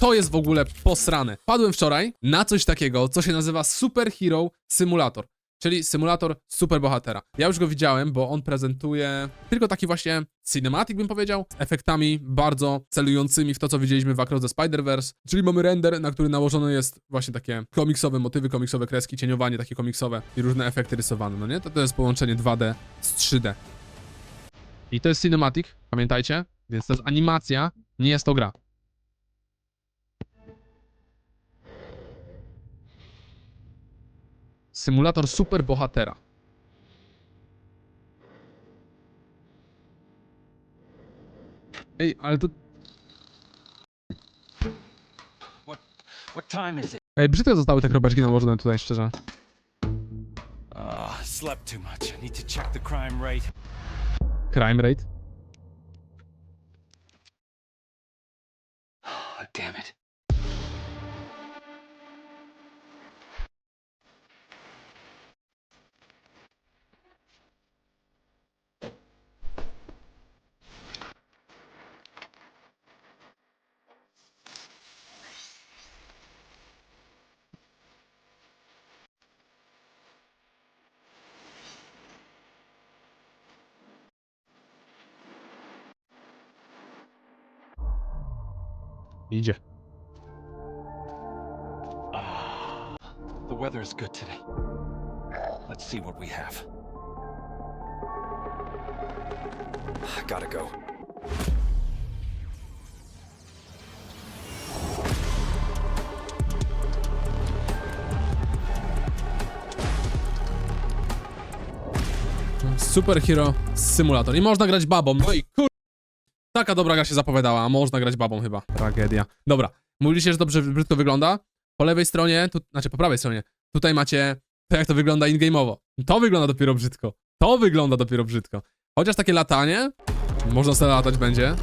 To jest w ogóle posrane. Padłem wczoraj na coś takiego, co się nazywa Super Hero Simulator. Czyli symulator superbohatera. Ja już go widziałem, bo on prezentuje tylko taki właśnie cinematic, bym powiedział, z efektami bardzo celującymi w to, co widzieliśmy w Across the Spider-Verse. Czyli mamy render, na który nałożone jest właśnie takie komiksowe motywy, komiksowe kreski, cieniowanie takie komiksowe i różne efekty rysowane, no nie? To to jest połączenie 2D z 3D. I to jest cinematic, pamiętajcie? Więc to jest animacja, nie jest to gra. Symulator superbohatera. Ej, ale to... Ej, brzydko zostały te kropeczki nałożone tutaj, szczerze. Ah, slept Idzie. The weather is good today. Let's see what we have. I gotta go. Superhero Simulator. I można grać babą. No i kur... Taka dobra gra się zapowiadała, a można grać babą chyba. Tragedia. Dobra. Mówiliście, że dobrze brzydko wygląda. Po lewej stronie, tu, znaczy po prawej stronie, tutaj macie to, jak to wygląda in-game'owo. To wygląda dopiero brzydko. To wygląda dopiero brzydko. Chociaż takie latanie, można sobie latać będzie.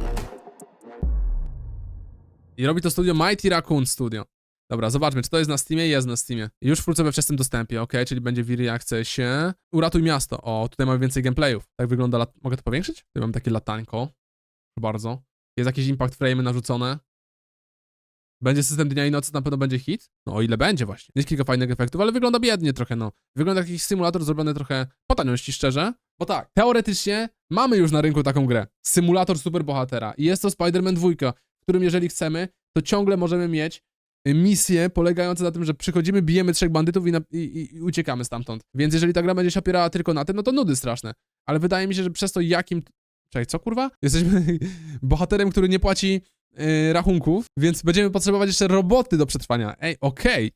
I robi to studio Mighty Raccoon Studio. Dobra, zobaczmy, czy to jest na Steamie? Jest na Steamie. Już wkrótce we wczesnym dostępie, ok, czyli będzie w Early Accessie. Uratuj miasto. O, tutaj mamy więcej gameplayów. Tak wygląda lat... Mogę to powiększyć? Tutaj mam takie latańko. Bardzo. Jest jakieś impact frame narzucone. Będzie system dnia i nocy, na pewno będzie hit. No o ile będzie właśnie. Jest kilka fajnych efektów, ale wygląda biednie trochę, no. Wygląda jak jakiś symulator zrobiony trochę po taniości, szczerze. Bo tak, teoretycznie mamy już na rynku taką grę. Symulator superbohatera. I jest to Spider-Man 2, w którym jeżeli chcemy, to ciągle możemy mieć y, misje polegające na tym, że przychodzimy, bijemy trzech bandytów i, na, i, i uciekamy stamtąd. Więc jeżeli ta gra będzie się opierała tylko na tym, no to nudy straszne. Ale wydaje mi się, że przez to jakim... Czekaj, co kurwa? Jesteśmy bohaterem, który nie płaci y, rachunków, więc będziemy potrzebować jeszcze roboty do przetrwania. Ej, okej.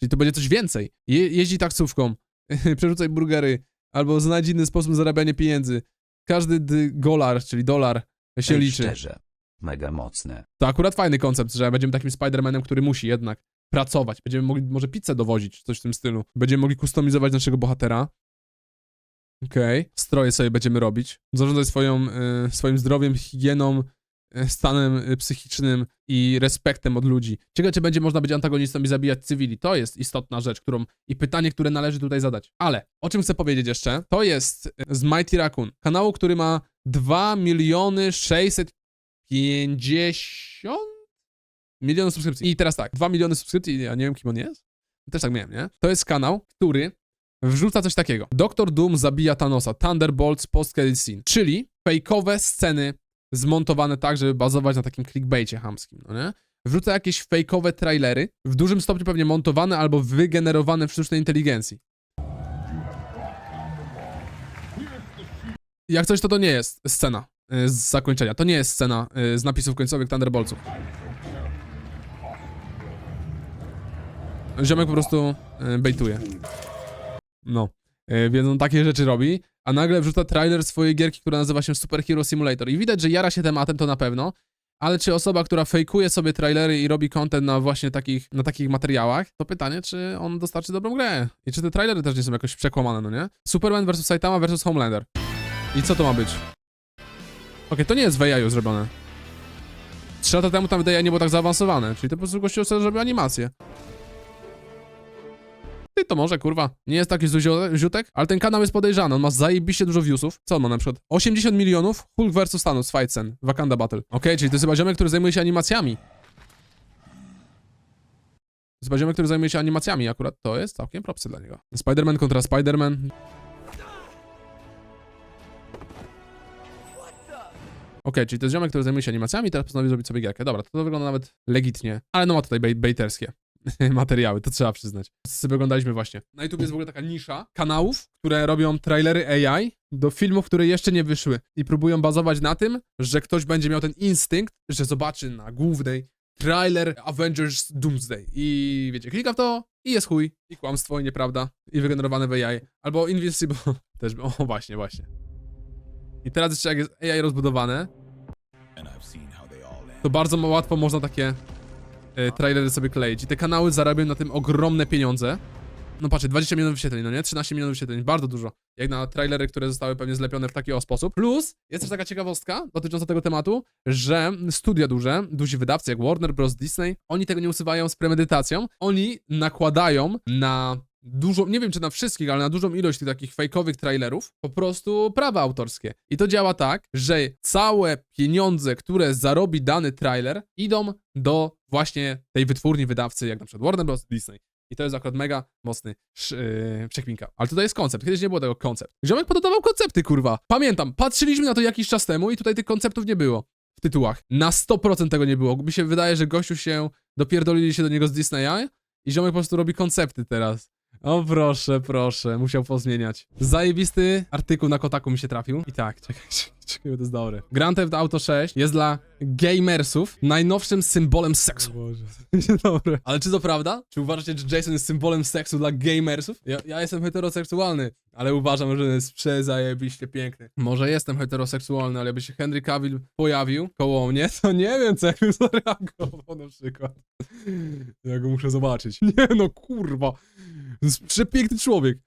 Czyli to będzie coś więcej. Je, jeździ taksówką, przerzucaj burgery, albo znajdź inny sposób zarabiania pieniędzy. Każdy d- golar, czyli dolar się Ej, liczy. Szczerze, mega mocne. To akurat fajny koncept, że będziemy takim Spider-Manem, który musi jednak pracować. Będziemy mogli może pizzę dowozić, coś w tym stylu. Będziemy mogli kustomizować naszego bohatera. Okej. Stroje sobie będziemy robić. Zarządzać swoją, y, swoim zdrowiem, higieną, y, stanem y, psychicznym i respektem od ludzi. Ciekawe, czy będzie można być antagonistą i zabijać cywili. To jest istotna rzecz, którą i pytanie, które należy tutaj zadać. Ale o czym chcę powiedzieć jeszcze? To jest z Mighty Raccoon, kanału, który ma 2 miliony 600 50 milionów subskrypcji. I teraz tak, 2 miliony subskrypcji, ja nie wiem kim on jest. Też tak miałem, nie? To jest kanał, który wrzuca coś takiego. Doktor Doom zabija Thanosa, Thunderbolts post credit scene, czyli fejkowe sceny zmontowane tak, żeby bazować na takim clickbaicie hamskim, no nie? Wrzuca jakieś fejkowe trailery, w dużym stopniu pewnie montowane albo wygenerowane w sztucznej inteligencji. Jak coś, to to nie jest scena y, z zakończenia. To nie jest scena y, z napisów końcowych Thunderboltsów. Ziomek po prostu y, bejtuje. No. Y, Więc on takie rzeczy robi, a nagle wrzuca trailer swojej gierki, która nazywa się Super Hero Simulator. I widać, że jara się tematem, to na pewno. Ale czy osoba, która fejkuje sobie trailery i robi content na właśnie takich, na takich materiałach, to pytanie, czy on dostarczy dobrą grę. I czy te trailery też nie są jakoś przekłamane, no nie? Superman vs. Saitama vs. Homelander. I co to ma być? Okej, to nie jest w AI zrobione. Trzy lata temu tam AI nie było tak zaawansowane, czyli to po prostu gościu sobie zrobił animację. Ty to może, kurwa. Nie jest taki zuzio- ziutek, ale ten kanał jest podejrzany. On ma zajebiście dużo viewsów. Co on ma na przykład? 80 milionów Hulk vs Thanos Fight Scene. Wakanda Battle. Okej, czyli to jest chyba ziomek, który zajmuje się animacjami. ziomek, który zajmuje się animacjami akurat, to jest całkiem propsy dla niego. Spider-Man kontra Spider-Man. Okej, czyli to jest ziomek, który zajmuje się animacjami, teraz postanowił zrobić sobie gierkę. Dobra, to, to wygląda nawet legitnie, ale no ma tutaj bej bejterskie materiały, to trzeba przyznać. Sobie oglądaliśmy właśnie. Na YouTube jest w ogóle taka nisza kanałów, które robią trailery AI do filmów, które jeszcze nie wyszły i próbują bazować na tym, że ktoś będzie miał ten instynkt, że zobaczy na głównej trailer Avengers Doomsday i wiecie, klika w to i jest chuj, i kłamstwo, i nieprawda, i wygenerowane w AI. Albo Invincible też, o właśnie, właśnie. I teraz jeszcze jak jest AI rozbudowane, to bardzo łatwo można takie trailery sobie kleić. I te kanały zarabiają na tym ogromne pieniądze. No patrzcie, 20 milionów wyświetleń, no nie? 13 milionów wyświetleń, bardzo dużo. Jak na trailery, które zostały pewnie zlepione w taki o sposób. Plus, jest też taka ciekawostka dotycząca tego tematu, że studia duże, duzi wydawcy jak Warner Bros. Disney, oni tego nie usuwają z premedytacją. Oni nakładają na dużą, nie wiem czy na wszystkich, ale na dużą ilość tych takich fejkowych trailerów, po prostu prawa autorskie. I to działa tak, że całe pieniądze, które zarobi dany trailer, idą do właśnie tej wytwórni wydawcy, jak na przykład Warner Bros. Disney. I to jest akurat mega mocny yy, przekminka. Ale tutaj jest koncept. Kiedyś nie było tego koncept. Ziomek pododawał koncepty, kurwa. Pamiętam, patrzyliśmy na to jakiś czas temu i tutaj tych konceptów nie było w tytułach. Na 100% tego nie było. Mi się wydaje, że gościu się dopierdolili się do niego z Disneya i ziomek po prostu robi koncepty teraz. O proszę, proszę, musiał pozmieniać. Zajebisty artykuł na Kotaku mi się trafił. I tak, czekaj, czekaj, bo to jest dobre. Grand Theft Auto 6 jest dla gamersów najnowszym symbolem seksu. Boże, dobre. Ale czy to prawda? Czy uważacie, że Jason jest symbolem seksu dla gamersów? Ja, ja jestem heteroseksualny, ale uważam, że jest przezajebiście piękny. Może jestem heteroseksualny, ale jakby się Henry Cavill pojawił koło mnie, to nie wiem, co jakbym zareagował na przykład. Ja go muszę zobaczyć. Nie no, kurwa. To jest przepiękny człowiek.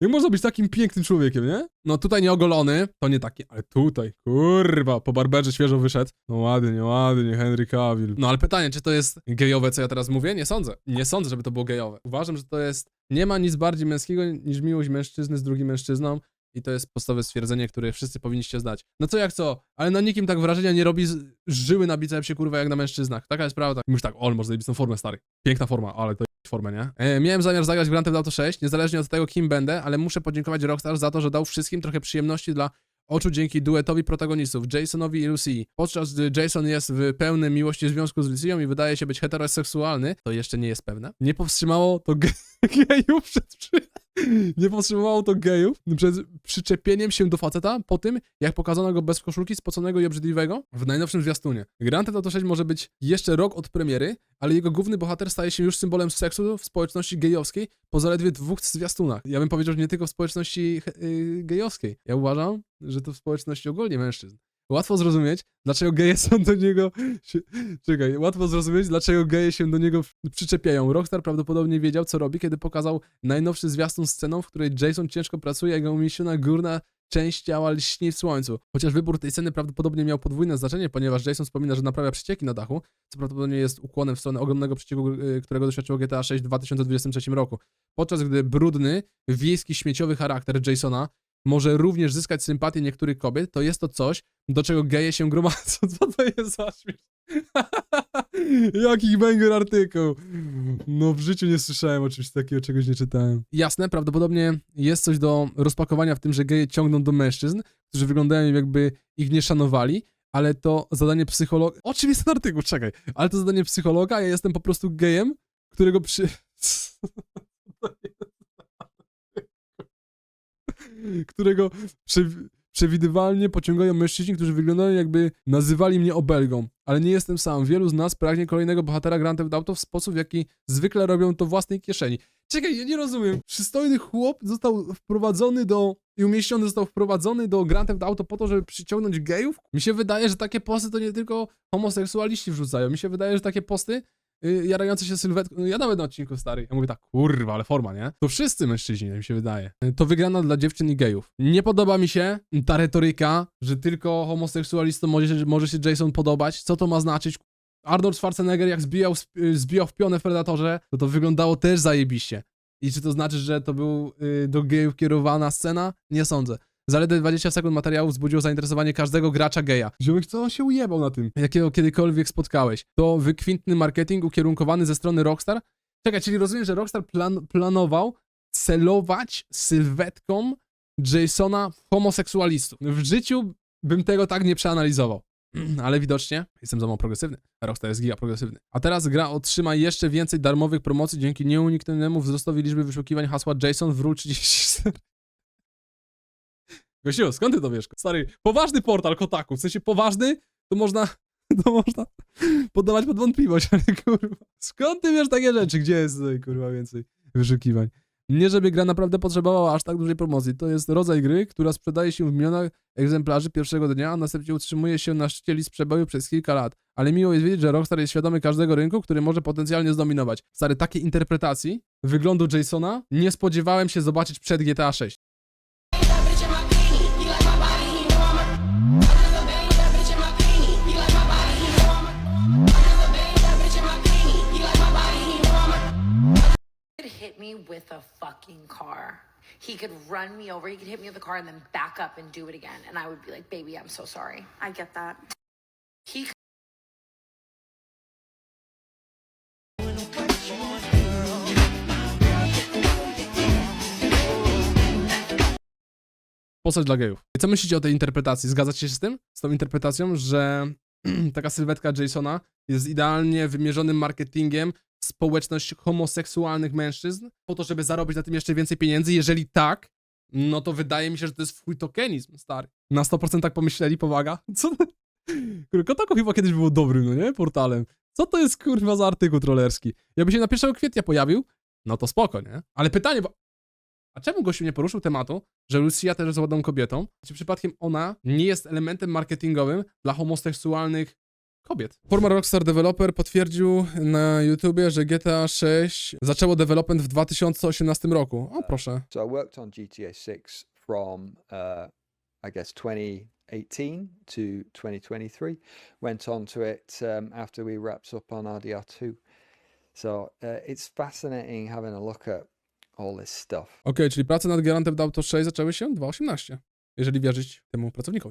Jak można być takim pięknym człowiekiem, nie? No tutaj nieogolony, to nie taki, ale tutaj, kurwa, po barberze świeżo wyszedł. No ładnie, ładnie, Henry Cavill. No ale pytanie, czy to jest gejowe, co ja teraz mówię? Nie sądzę. Nie sądzę, żeby to było gejowe. Uważam, że to jest, nie ma nic bardziej męskiego niż miłość mężczyzny z drugim mężczyzną i to jest podstawowe stwierdzenie, które wszyscy powinniście znać. No co jak co, ale na nikim tak wrażenia nie robi żyły na bicepsie, kurwa, jak na mężczyznach. Taka jest prawda. Mówisz tak, o, masz zajebistą formę, stary. Piękna forma, ale to jest formę, nie? E, miałem zamiar zagrać w Grand Theft Auto 6, niezależnie od tego, kim będę, ale muszę podziękować Rockstar za to, że dał wszystkim trochę przyjemności dla oczu dzięki duetowi protagonistów, Jasonowi i Lucy. Podczas gdy Jason jest w pełnym miłości związku z Lucyą i wydaje się być heteroseksualny, to jeszcze nie jest pewne. Nie powstrzymało to ge gejów przed... Przy... Nie powstrzymało to gejów przed przyczepieniem się do faceta po tym, jak pokazano go bez koszulki, spoconego i obrzydliwego w najnowszym zwiastunie. Grand Theft Auto 6 może być jeszcze rok od premiery, ale jego główny bohater staje się już symbolem seksu w społeczności gejowskiej po zaledwie dwóch zwiastunach. Ja bym powiedział, że nie tylko w społeczności yy, gejowskiej. Ja uważam, że to w społeczności ogólnie mężczyzn. Łatwo zrozumieć, dlaczego geje są do niego. Czekaj, łatwo zrozumieć, dlaczego geje się do niego przyczepiają. Rockstar prawdopodobnie wiedział, co robi, kiedy pokazał najnowszy zwiastun sceną, w której Jason ciężko pracuje, jego umieściona górna część ciała lśni w słońcu. Chociaż wybór tej sceny prawdopodobnie miał podwójne znaczenie, ponieważ Jason wspomina, że naprawia przecieki na dachu, co prawdopodobnie jest ukłonem w stronę ogromnego przecieku, y, którego doświadczyło GTA 6 w 2023 roku. Podczas gdy brudny, wiejski, śmieciowy charakter Jasona może również zyskać sympatię niektórych kobiet, to jest to coś, do czego geje się gromadzą. Co to jest za śmiesz? Jaki banger artykuł. No w życiu nie słyszałem o czymś takiego, czegoś nie czytałem. Jasne, prawdopodobnie jest coś do rozpakowania w tym, że geje ciągną do mężczyzn, którzy wyglądają jakby ich nie szanowali, ale to zadanie psychologa... O czym jest ten artykuł? Czekaj. Ale to zadanie psychologa, ja jestem po prostu gejem, którego przy... którego prze, przewidywalnie pociągają mężczyźni, którzy wyglądają jakby nazywali mnie obelgą. Ale nie jestem sam. Wielu z nas pragnie kolejnego bohatera Grand Theft Auto w sposób, w jaki zwykle robią to własnej kieszeni. Czekaj, ja nie rozumiem. Przystojny chłop został wprowadzony do... i umieściony został wprowadzony do Grand Theft Auto po to, żeby przyciągnąć gejów? Mi się wydaje, że takie posty to nie tylko homoseksualiści wrzucają. Mi się wydaje, że takie posty jarające się sylwetką. No ja nawet na odcinku stary. Ja mówię tak, kurwa, ale forma, nie? To wszyscy mężczyźni, mi się wydaje. Y, To wygrana dla dziewczyn i gejów. Nie podoba mi się ta retoryka, że tylko homoseksualistom może się, może się Jason podobać. Co to ma znaczyć? Arnold Schwarzenegger jak zbijał, y, zbijał w pionę w Predatorze, to to wyglądało też zajebiście. I czy to znaczy, że to był y, do gejów kierowana scena? Nie sądzę. Zaledwie 20 sekund materiału wzbudziło zainteresowanie każdego gracza geja. Ziomek, co on się ujebał na tym? Jakiego kiedykolwiek spotkałeś? To wykwintny marketing ukierunkowany ze strony Rockstar Czekaj, czyli rozumiem, że Rockstar plan, planował celować sylwetką Jasona w homoseksualistów. W życiu bym tego tak nie przeanalizował. Ale widocznie jestem za mało progresywny. Rockstar jest giga progresywny. A teraz gra otrzyma jeszcze więcej darmowych promocji dzięki nieuniknionemu wzrostowi liczby wyszukiwań hasła Jason w RUL 34. Gościu, skąd ty to wiesz? Stary, poważny portal Kotaku, w sensie poważny, to można, to można poddawać pod wątpliwość, ale kurwa, skąd ty wiesz takie rzeczy? Gdzie jest tutaj, kurwa, więcej wyszukiwań? Nie, żeby gra naprawdę potrzebowała aż tak dużej promocji. To jest rodzaj gry, która sprzedaje się w milionach egzemplarzy pierwszego dnia, a następnie utrzymuje się na szczycie list przeboju przez kilka lat. Ale miło jest wiedzieć, że Rockstar jest świadomy każdego rynku, który może potencjalnie zdominować. Stary, takiej interpretacji wyglądu Jasona nie spodziewałem się zobaczyć przed GTA 6. with a fucking car. He could run me over, he could hit me with a car and then back up and do it again. And I would be like, baby, I'm so sorry. I get that. He Postać dla gejów. I co myślicie o tej interpretacji? Zgadzacie się z tym? Z tą interpretacją, że taka sylwetka Jasona jest idealnie wymierzonym marketingiem społeczność homoseksualnych mężczyzn po to, żeby zarobić na tym jeszcze więcej pieniędzy? Jeżeli tak, no to wydaje mi się, że to jest chuj tokenizm, stary. Na 100% tak pomyśleli, powaga. Co? Kotaku chyba kiedyś było dobrym, no nie? Portalem. Co to jest kurwa za artykuł trollerski? Jakby się na 1 kwietnia pojawił, no to spoko, nie? Ale pytanie, bo a czemu gościu nie poruszył tematu, że Lucia też jest ładną kobietą? Czy przypadkiem ona nie jest elementem marketingowym dla homoseksualnych kobiet? Former Rockstar Developer potwierdził na YouTubie, że GTA 6 zaczęło development w 2018 roku. O, proszę. So I worked on GTA 6 from, uh, I guess, 2018 to 2023. Went on to it um, after we wrapped up on RDR2. So uh, it's fascinating having a look at all this stuff. Okej, czyli prace nad Grand Theft Auto 6 zaczęły się w 2018, jeżeli wierzyć temu pracownikowi.